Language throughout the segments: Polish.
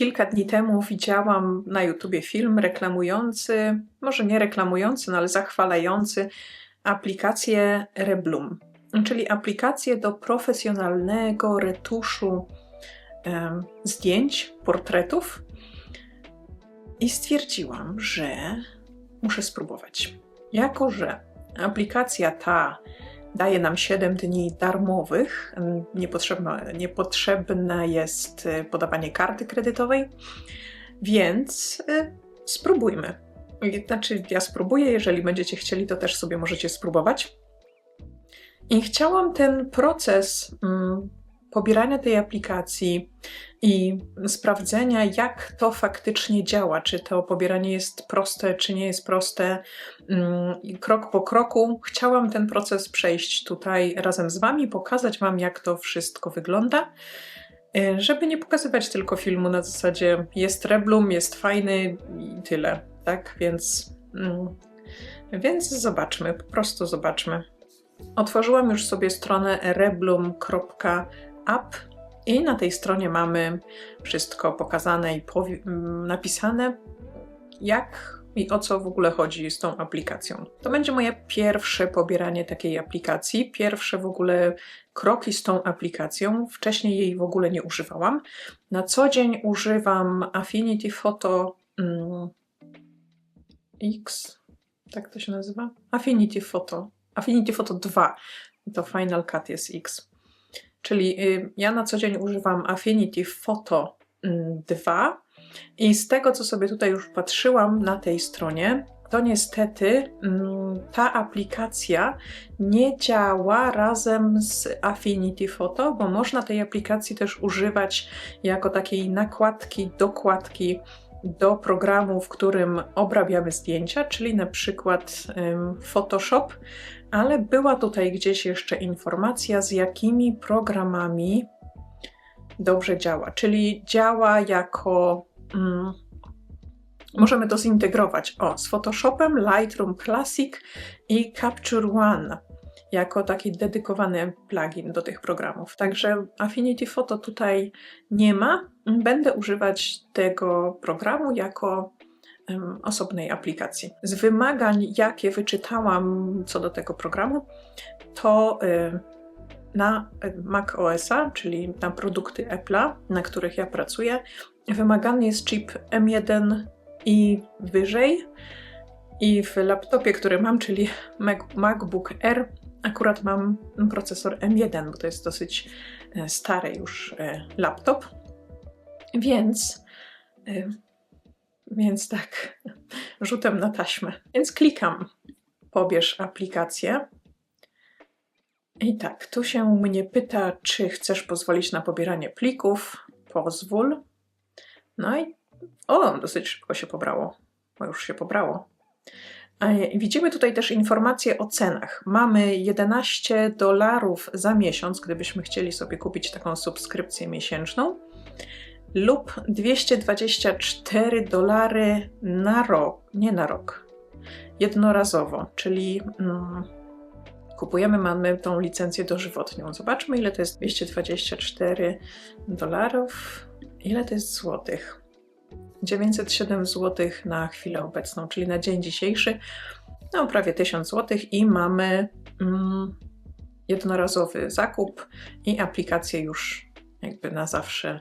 kilka dni temu widziałam na YouTubie film reklamujący, może nie reklamujący, no ale zachwalający aplikację Reblum, czyli aplikację do profesjonalnego retuszu em, zdjęć, portretów. I stwierdziłam, że muszę spróbować. Jako, że aplikacja ta daje nam 7 dni darmowych, niepotrzebne, niepotrzebne jest y, podawanie karty kredytowej, więc y, spróbujmy. Znaczy, ja spróbuję, jeżeli będziecie chcieli, to też sobie możecie spróbować. I chciałam ten proces mm, pobierania tej aplikacji i sprawdzenia, jak to faktycznie działa, czy to pobieranie jest proste, czy nie jest proste, mm, krok po kroku. Chciałam ten proces przejść tutaj razem z Wami, pokazać Wam, jak to wszystko wygląda. y, Żeby nie pokazywać tylko filmu na zasadzie jest Reblum, jest fajny i tyle, tak? Więc, mm, więc zobaczmy, po prostu zobaczmy. Otworzyłam już sobie stronę reblum.app i na tej stronie mamy wszystko pokazane i mm, napisane, jak i o co w ogóle chodzi z tą aplikacją. To będzie moje pierwsze pobieranie takiej aplikacji, pierwsze w ogóle kroki z tą aplikacją. Wcześniej jej w ogóle nie używałam. Na co dzień używam Affinity Photo mm, X, tak to się nazywa? Affinity Photo. Affinity Photo 2. To Final Cut jest X. Czyli y, ja na co dzień używam Affinity Photo mm, 2 i z tego, co sobie tutaj już patrzyłam na tej stronie, to niestety mm, ta aplikacja nie działa razem z Affinity Photo, bo można tej aplikacji też używać jako takiej nakładki, dokładki do programu, w którym obrabiamy zdjęcia, czyli na przykład Photoshop, ale była tutaj gdzieś jeszcze informacja, z jakimi programami dobrze działa. Czyli działa jako. Mm, możemy to zintegrować o, z Photoshopem, Lightroom Classic i Capture One jako taki dedykowany plugin do tych programów. Także Affinity Photo tutaj nie ma. Będę używać tego programu jako osobnej aplikacji. Z wymagań, jakie wyczytałam co do tego programu, to na Mac OS-a, czyli na produkty Apple'a, na których ja pracuję, wymagany jest chip M1 i wyżej. I w laptopie, który mam, czyli Mac- MacBook Air, akurat mam procesor M1, bo to jest dosyć e, stary już e, laptop. Więc, e, więc tak, rzutem na taśmę. Więc klikam, pobierz aplikację. I tak, tu się mnie pyta, czy chcesz pozwolić na pobieranie plików. Pozwól. No i o, dosyć szybko się pobrało, bo już się pobrało. Widzimy tutaj też informacje o cenach. Mamy 11 dolarów za miesiąc, gdybyśmy chcieli sobie kupić taką subskrypcję miesięczną, lub 224 dolary na rok, nie na rok, jednorazowo, czyli mm, kupujemy, mamy tą licencję dożywotnią. Zobaczmy, ile to jest 224 dolarów, ile to jest złotych. 907 zł na chwilę obecną, czyli na dzień dzisiejszy, no prawie 1000 zł i mamy mm, jednorazowy zakup i aplikację już jakby na zawsze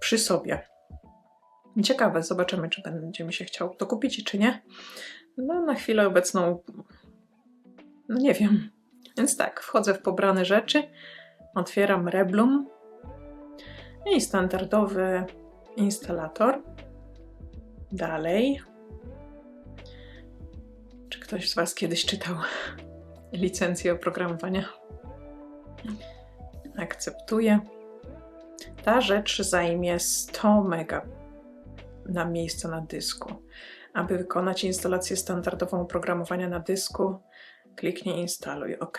przy sobie. Ciekawe, zobaczymy, czy będzie mi się chciał to kupić, czy nie. No, na chwilę obecną, no nie wiem. Więc tak, wchodzę w pobrane rzeczy, otwieram Reblum i standardowy instalator. Dalej. Czy ktoś z Was kiedyś czytał licencję oprogramowania? Akceptuję. Ta rzecz zajmie 100 mega na miejsca na dysku. Aby wykonać instalację standardową oprogramowania na dysku, kliknij instaluj OK.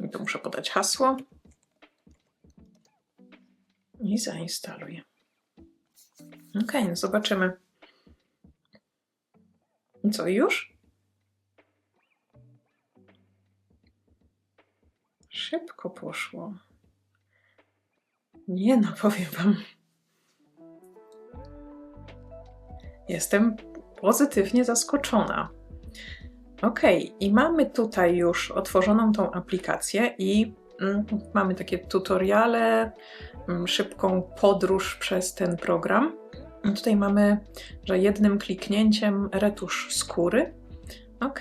I tu muszę podać hasło i zainstaluję. Ok, no zobaczymy. Co, już? szybko poszło. Nie no, powiem wam. Jestem pozytywnie zaskoczona. Ok, i mamy tutaj już otworzoną tą aplikację i mm, mamy takie tutoriale, mm, szybką podróż przez ten program. I tutaj mamy, że jednym kliknięciem retusz skóry. Ok,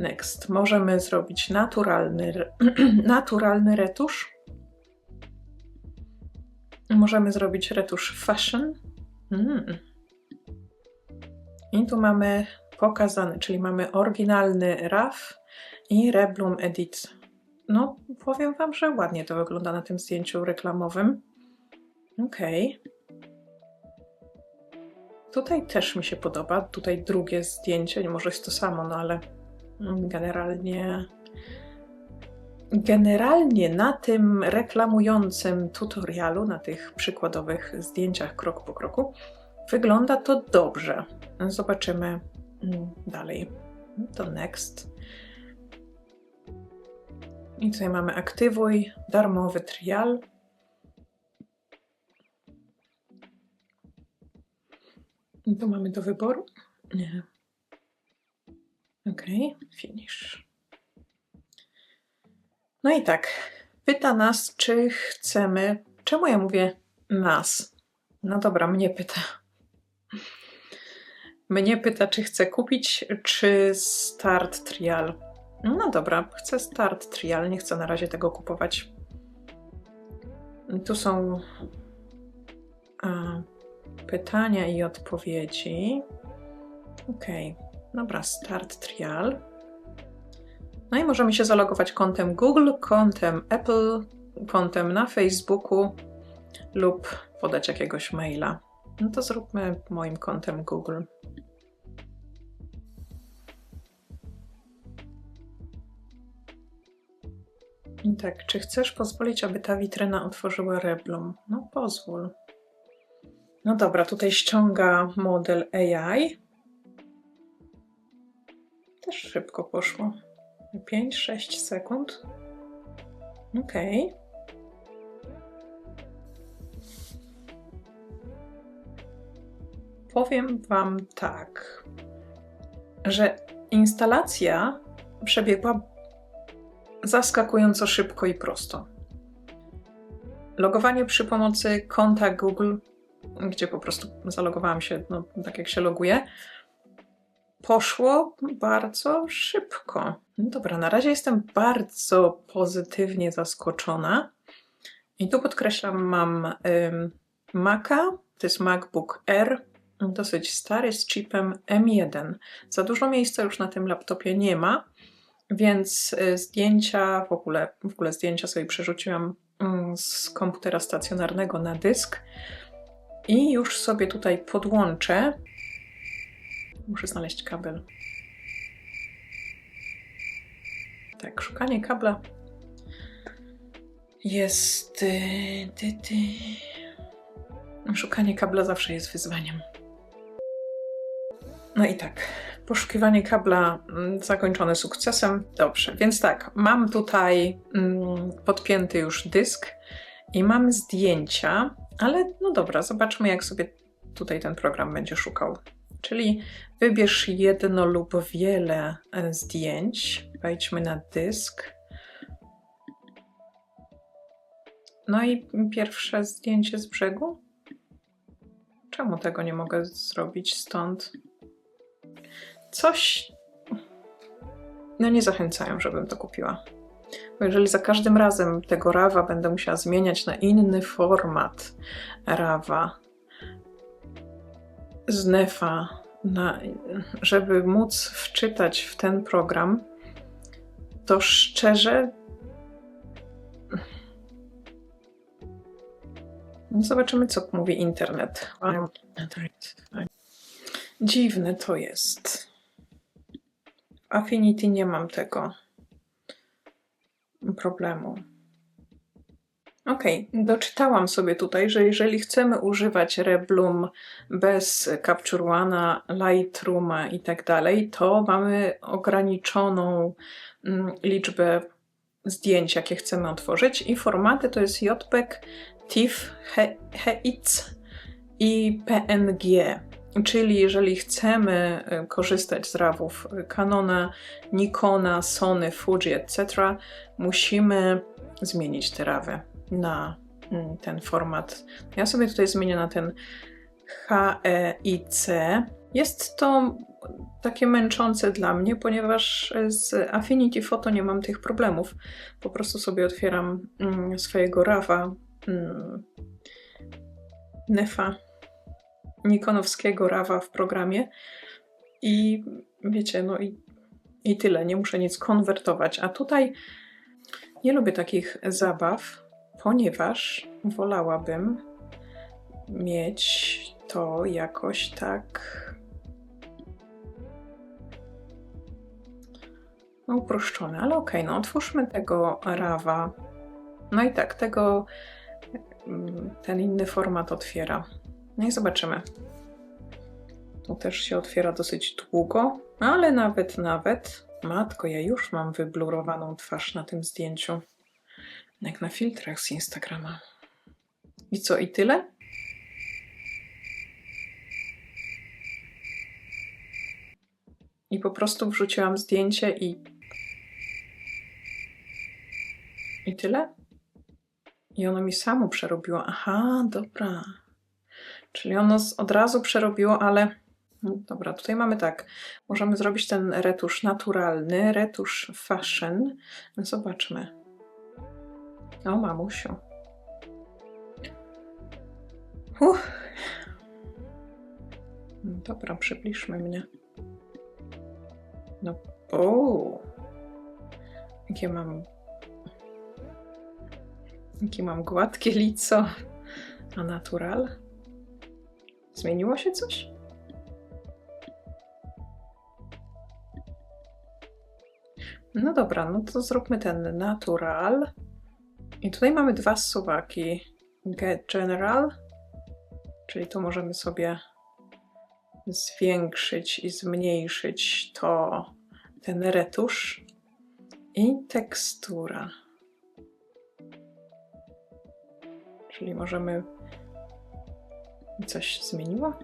Next. Możemy zrobić naturalny, naturalny retusz. Możemy zrobić retusz fashion. Mm. I tu mamy pokazany, czyli mamy oryginalny RAW i Reblum Edit. No, powiem Wam, że ładnie to wygląda na tym zdjęciu reklamowym. Okej. Okay. Tutaj też mi się podoba. Tutaj drugie zdjęcie, nie może jest to samo, no ale generalnie. Generalnie na tym reklamującym tutorialu, na tych przykładowych zdjęciach krok po kroku, wygląda to dobrze. Zobaczymy mm, dalej. To next. I tutaj mamy aktywuj darmowy trial. I tu mamy do wyboru. OK, finish. No i tak, pyta nas, czy chcemy. Czemu ja mówię nas? No dobra, mnie pyta. Mnie pyta, czy chcę kupić, czy start trial. No dobra, chcę start trial, nie chcę na razie tego kupować. Tu są a, pytania i odpowiedzi. OK, dobra, start trial. No i możemy się zalogować kontem Google, kontem Apple, kontem na Facebooku lub podać jakiegoś maila. No to zróbmy moim kontem Google. I tak, czy chcesz pozwolić, aby ta witryna otworzyła Reblum? No pozwól. No dobra, tutaj ściąga model AI. Też szybko poszło. 5-6 sekund. Ok. Powiem Wam tak, że instalacja przebiegła zaskakująco szybko i prosto. Logowanie przy pomocy konta Google, gdzie po prostu zalogowałam się, no, tak jak się loguje, poszło bardzo szybko. No dobra, na razie jestem bardzo pozytywnie zaskoczona. I tu podkreślam, mam ym, Maca, to jest MacBook Air, dosyć stary, z chipem M1. Za dużo miejsca już na tym laptopie nie ma, więc y, zdjęcia, w ogóle, w ogóle zdjęcia sobie przerzuciłam mm, z komputera stacjonarnego na dysk i już sobie tutaj podłączę. Muszę znaleźć kabel. Tak, szukanie kabla jest. Ty, ty. Szukanie kabla zawsze jest wyzwaniem. No i tak, poszukiwanie kabla mm, zakończone sukcesem. Dobrze, więc tak, mam tutaj mm, podpięty już dysk i mam zdjęcia, ale no dobra, zobaczmy, jak sobie tutaj ten program będzie szukał. Czyli wybierz jedno lub wiele e, zdjęć. Wejdźmy na dysk. No i pierwsze zdjęcie z brzegu. Czemu tego nie mogę zrobić stąd? coś. No nie zachęcają, żebym to kupiła. Bo jeżeli za każdym razem tego rawa będę musiała zmieniać na inny format rawa z nefa, na, żeby móc wczytać w ten program, to szczerze. Zobaczymy, co mówi internet. Dziwne to jest. Affinity nie mam tego problemu. Ok, doczytałam sobie tutaj, że jeżeli chcemy używać Reblum bez Capture One, Lightrooma i tak dalej, to mamy ograniczoną mm, liczbę zdjęć, jakie chcemy otworzyć i formaty to jest JPEG, TIFF, HEIC i PNG. Czyli jeżeli chcemy y, korzystać z rawów Canona, Nikona, Sony, Fuji, etc., musimy zmienić te rawy na mm, ten format. Ja sobie tutaj zmienię na ten HEIC. Jest to takie męczące dla mnie, ponieważ z Affinity Photo nie mam tych problemów. Po prostu sobie otwieram mm, swojego rawa mm, Nefa Nikonowskiego rawa w programie i wiecie, no i, i tyle, nie muszę nic konwertować. A tutaj nie lubię takich zabaw, ponieważ wolałabym mieć to jakoś tak no, uproszczone, ale okej, okay, no otwórzmy tego rawa. No i tak, tego mm, ten inny format otwiera. No i zobaczymy. To też się otwiera dosyć długo, ale nawet, nawet. Matko, ja już mam wyblurowaną twarz na tym zdjęciu. Jak na filtrach z Instagrama. I co, i tyle? I po prostu wrzuciłam zdjęcie i. I tyle? I ono mi samo przerobiło. Aha, dobra. Czyli ono od razu przerobiło, ale no dobra, tutaj mamy tak. Możemy zrobić ten retusz naturalny, retusz fashion. Zobaczmy. O, mamusiu. Uff. Dobra, przybliżmy mnie. No, o, jakie mam, jakie mam gładkie lico, a natural. Zmieniło się coś? No dobra, no to zróbmy ten natural. I tutaj mamy dwa suwaki. Get general, czyli tu możemy sobie zwiększyć i zmniejszyć to ten retusz i tekstura. Czyli możemy coś zmieniło?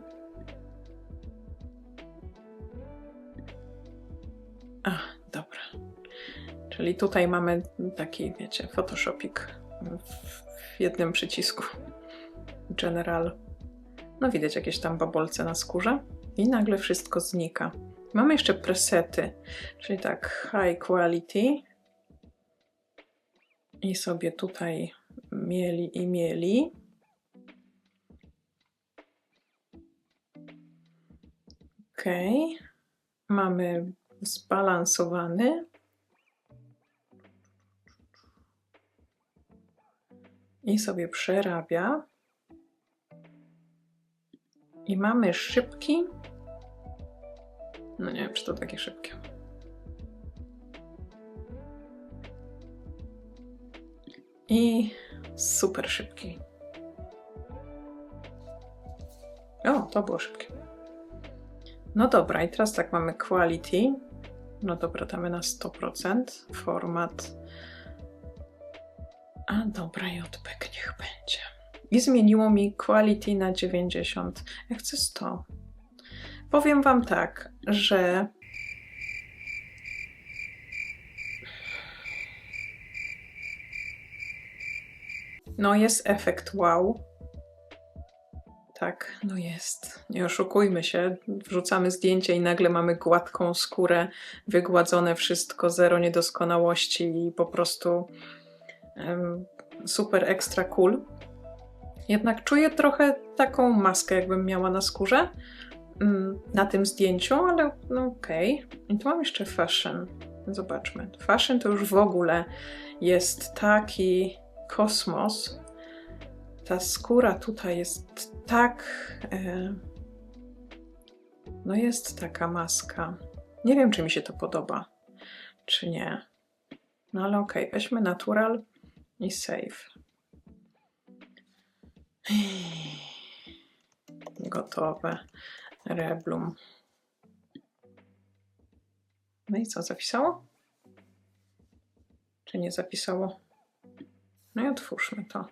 Czyli tutaj mamy taki, wiecie, Photoshopik w jednym przycisku. General. No widać jakieś tam babolce na skórze i nagle wszystko znika. Mamy jeszcze presety, czyli tak high quality i sobie tutaj mieli i mieli. Ok, mamy zbalansowany. I sobie przerabia. I mamy szybki. No nie wiem, czy to takie szybkie. I super szybki. O, to było szybkie. No dobra, i teraz tak mamy quality. No dobra, damy na 100%. Format. A dobra, JPEG niech będzie. I zmieniło mi quality na 90. Ja chcę 100. Powiem Wam tak, że no jest efekt wow. Tak, no jest. Nie oszukujmy się. Wrzucamy zdjęcie i nagle mamy gładką skórę, wygładzone wszystko, zero niedoskonałości i po prostu super ekstra cool. Jednak czuję trochę taką maskę, jakbym miała na skórze mm, na tym zdjęciu, ale no okej. Okay. I tu mam jeszcze fashion. Zobaczmy. Fashion to już w ogóle jest taki kosmos. Ta skóra tutaj jest tak. E, no jest taka maska. Nie wiem, czy mi się to podoba, czy nie. No ale okej, okay. weźmy natural i save. Gotowe. Reblum. No i co, zapisało? Czy nie zapisało? No i otwórzmy to.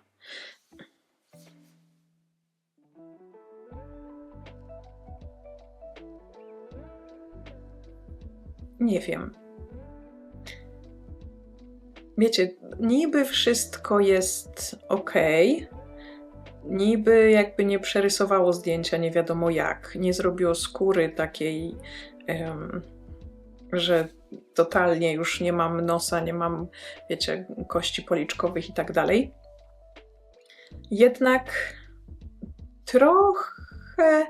Nie wiem. Wiecie, niby wszystko jest ok, niby jakby nie przerysowało zdjęcia nie wiadomo jak, nie zrobiło skóry takiej, em, że totalnie już nie mam nosa, nie mam, wiecie, kości policzkowych i tak dalej. Jednak trochę,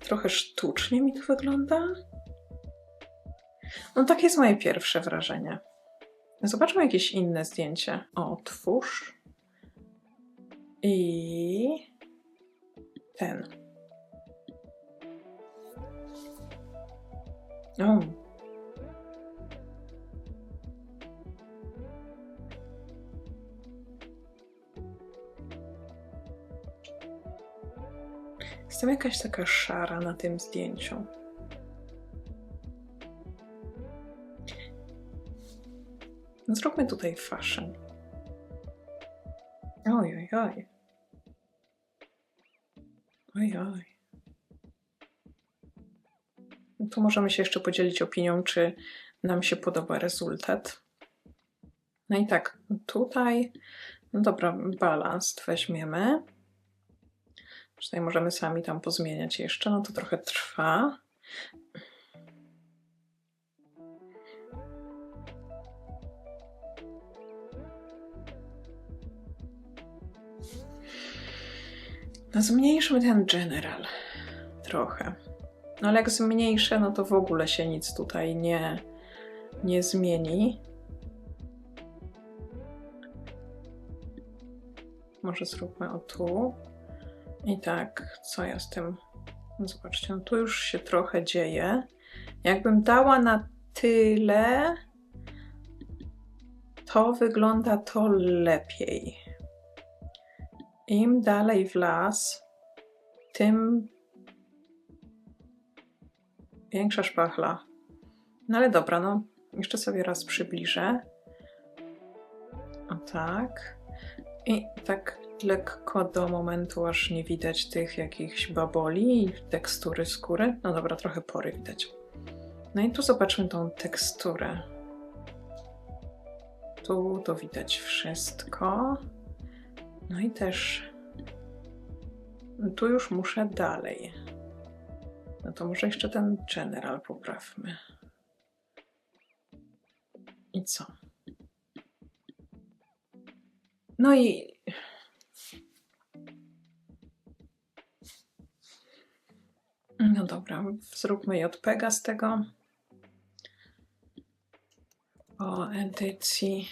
trochę sztucznie mi to wygląda. No takie jest moje pierwsze wrażenie. Zobaczmy jakieś inne zdjęcie. O, twórz. I ten. O. Jestem jakaś taka szara na tym zdjęciu. Zróbmy tutaj fashion. Oj, oj, oj. Oj, oj. Tu możemy się jeszcze podzielić opinią, czy nam się podoba rezultat. No i tak, tutaj, no dobra, balans weźmiemy. Tutaj możemy sami tam pozmieniać jeszcze, no to trochę trwa. No zmniejszmy ten general trochę. No ale jak zmniejszę, no to w ogóle się nic tutaj nie, nie zmieni. Może zróbmy o tu. I tak, co ja z tym? Zobaczcie, no tu już się trochę dzieje. Jakbym dała na tyle, to wygląda to lepiej. Im dalej w las, tym większa szpachla. No ale dobra, no jeszcze sobie raz przybliżę. O tak. I tak lekko do momentu, aż nie widać tych jakichś baboli i tekstury skóry. No dobra, trochę pory widać. No i tu zobaczmy tą teksturę. Tu to widać wszystko. No i też tu już muszę dalej. No to może jeszcze ten general poprawmy. I co? No i no dobra, zróbmy JPEGa z tego. O edycji.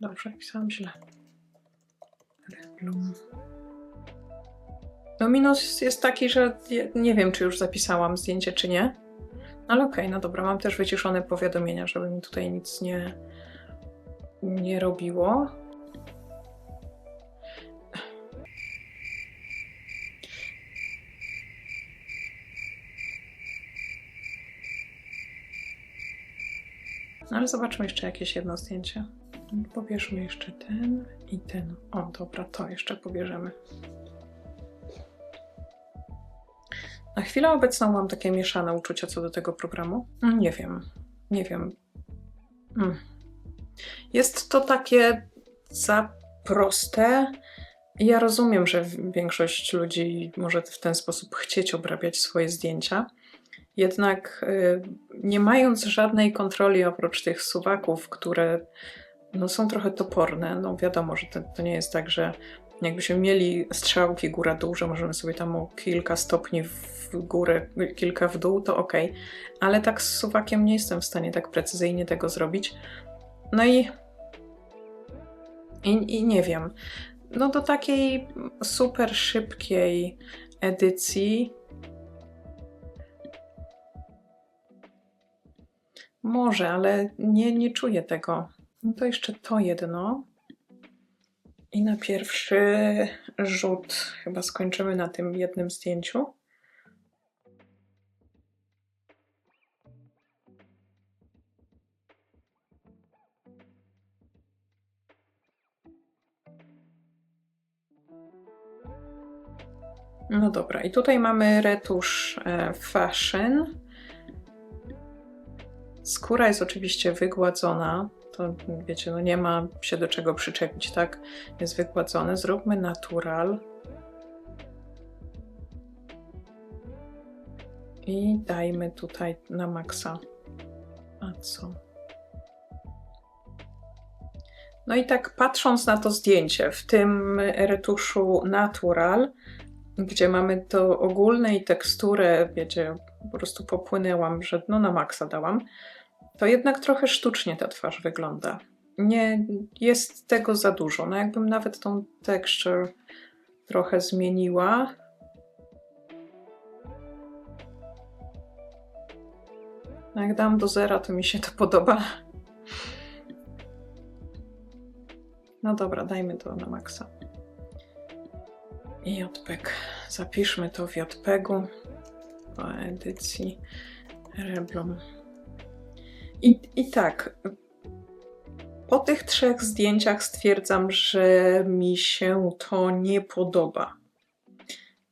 Dobrze, pisałam źle. Reblum. No minus jest taki, że nie wiem, czy już zapisałam zdjęcie, czy nie. Ale okej, okay, no dobra, mam też wyciszone powiadomienia, żeby mi tutaj nic nie, nie robiło. No ale zobaczmy jeszcze jakieś jedno zdjęcie. Pobierzmy jeszcze ten i ten. O, dobra, to jeszcze pobierzemy. Na chwilę obecną mam takie mieszane uczucia co do tego programu. Mm, nie wiem, nie wiem. Mm. Jest to takie za proste. Ja rozumiem, że większość ludzi może w ten sposób chcieć obrabiać swoje zdjęcia. Jednak y, nie mając żadnej kontroli oprócz tych suwaków, które no, są trochę toporne, no wiadomo, że to, to nie jest tak, że jakbyśmy mieli strzałki góra-dół, że możemy sobie tam o kilka stopni w górę, kilka w dół, to ok. Ale tak z suwakiem nie jestem w stanie tak precyzyjnie tego zrobić. No i, i, i nie wiem. No do takiej super szybkiej edycji może, ale nie, nie czuję tego. No to jeszcze to jedno. I na pierwszy rzut chyba skończymy na tym jednym zdjęciu. No dobra, i tutaj mamy retusz e, Fashion. Skóra jest oczywiście wygładzona. To wiecie, no nie ma się do czego przyczepić, tak? Jest wygładzone. Zróbmy natural. I dajmy tutaj na maksa. A co? No i tak patrząc na to zdjęcie, w tym retuszu Natural, gdzie mamy to ogólne i teksturę, wiecie, po prostu popłynęłam, że no na maksa dałam, to jednak trochę sztucznie ta twarz wygląda. Nie jest tego za dużo. No jakbym nawet tą texture trochę zmieniła. No jak dam do zera, to mi się to podoba. No dobra, dajmy to na maksa. I JPEG. Zapiszmy to w JPEGu po edycji Reblom. I, I tak, po tych trzech zdjęciach stwierdzam, że mi się to nie podoba.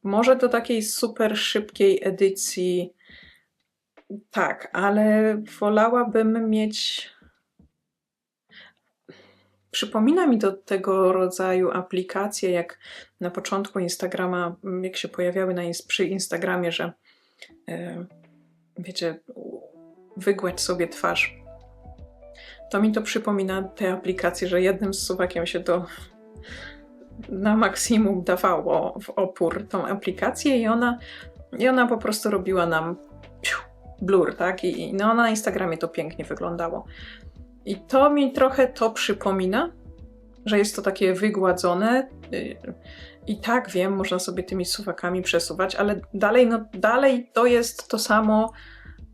Może do takiej super szybkiej edycji tak, ale wolałabym mieć Przypomina mi do tego rodzaju aplikacje, jak na początku Instagrama, jak się pojawiały na, przy Instagramie, że yy, wiecie, wygładź sobie twarz. To mi to przypomina te aplikacje, że jednym suwakiem się to na maksimum dawało w opór tą aplikację i ona, i ona po prostu robiła nam blur, tak? I no, na Instagramie to pięknie wyglądało. I to mi trochę to przypomina, że jest to takie wygładzone. Y, I tak wiem, można sobie tymi suwakami przesuwać, ale dalej, no, dalej to jest to samo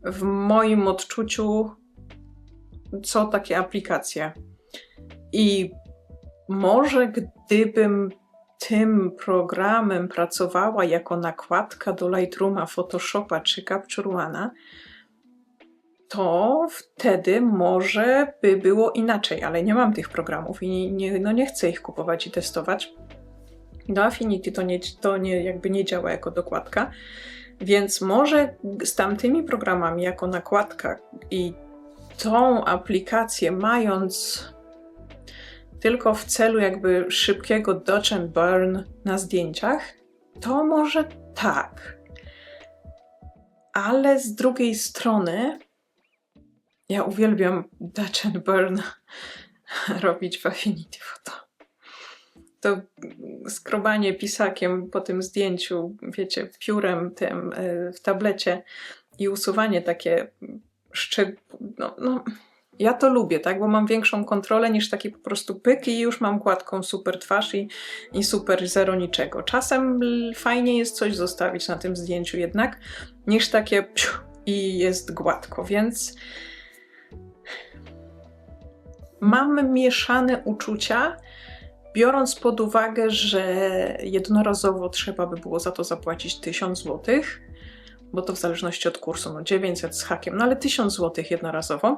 w moim odczuciu, co takie aplikacje. I może gdybym tym programem pracowała jako nakładka do Lightrooma, Photoshopa czy Capture One'a, to wtedy może by było inaczej, ale nie mam tych programów i nie, no nie chcę ich kupować i testować. Do Affinity to, nie, to nie, jakby nie działa jako dokładka, więc może z tamtymi programami jako nakładka i tą aplikację mając tylko w celu jakby szybkiego dodge and burn na zdjęciach, to może tak. Ale z drugiej strony ja uwielbiam Dutch and Burn robić w Affinity Photo. To skrobanie pisakiem po tym zdjęciu, wiecie, piórem tym e, w tablecie i usuwanie takie szczeg... No, no, ja to lubię, tak, bo mam większą kontrolę niż taki po prostu pyk i już mam gładką super twarz i, i super zero niczego. Czasem fajnie jest coś zostawić na tym zdjęciu jednak, niż takie psiu, i jest gładko, więc mam mieszane uczucia, biorąc pod uwagę, że jednorazowo trzeba by było za to zapłacić 1000 zł, bo to w zależności od kursu, no 900 z hakiem, no ale 1000 zł jednorazowo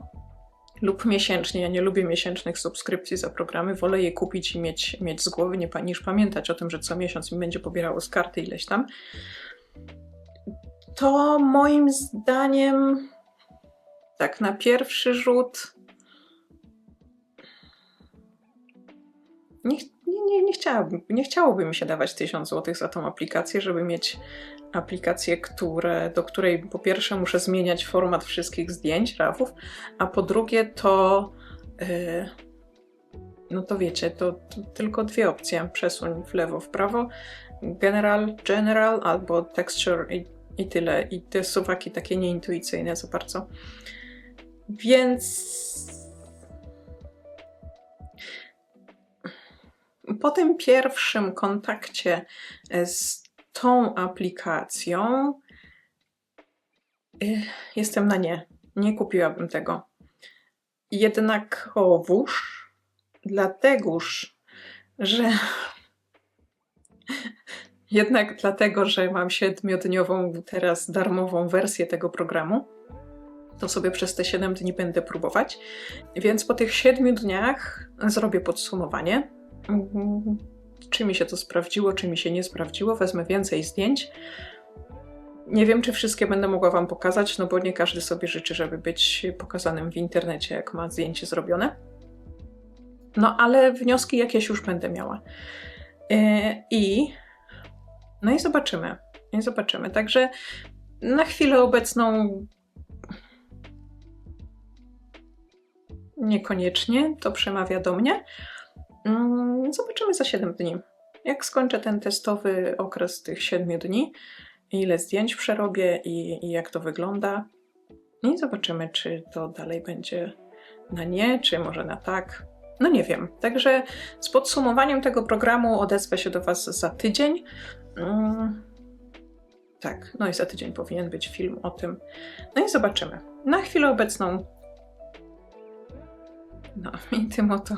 lub miesięcznie. Ja nie lubię miesięcznych subskrypcji za programy, wolę je kupić i mieć, mieć z głowy, nie, niż pamiętać o tym, że co miesiąc mi będzie pobierało z karty ileś tam. To moim zdaniem, tak na pierwszy rzut, nie, nie, nie, chciałabym, nie chciałoby mi się dawać 1000 zł za tą aplikację, żeby mieć aplikację, które, do której po pierwsze muszę zmieniać format wszystkich zdjęć, rawów, a po drugie to yy, no to wiecie, to, to, tylko dwie opcje. Przesuń w lewo, w prawo. General, general albo texture i, i tyle. I te suwaki takie nieintuicyjne za bardzo. Więc po tym pierwszym kontakcie e, z tą aplikacją e, jestem na nie. Nie kupiłabym tego. Jednakowoż, dlategoż, że jednak dlatego, że mam siedmiodniową teraz darmową wersję tego programu, to sobie przez te 7 dni będę próbować. Więc po tych 7 dniach zrobię podsumowanie czy mi się to sprawdziło, czy mi się nie sprawdziło, wezmę więcej zdjęć. Nie wiem, czy wszystkie będę mogła Wam pokazać, no bo nie każdy sobie życzy, żeby być pokazanym w internecie, jak ma zdjęcie zrobione. No ale wnioski jakieś już będę miała. Yy, I no i zobaczymy. I zobaczymy. Także na chwilę obecną niekoniecznie to przemawia do mnie. Mm, Zobaczymy za 7 dni. Jak skończę ten testowy okres tych 7 dni, ile zdjęć przerobię i, i jak to wygląda. I zobaczymy, czy to dalej będzie na nie, czy może na tak. No nie wiem. Także z podsumowaniem tego programu odezwę się do Was za tydzień. Mm, tak, no i za tydzień powinien być film o tym. No i zobaczymy. Na chwilę obecną. No i tym oto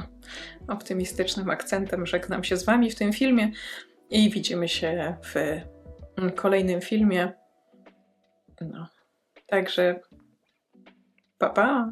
optymistycznym akcentem żegnam się z Wami w tym filmie i widzimy się w kolejnym filmie. No, także pa pa!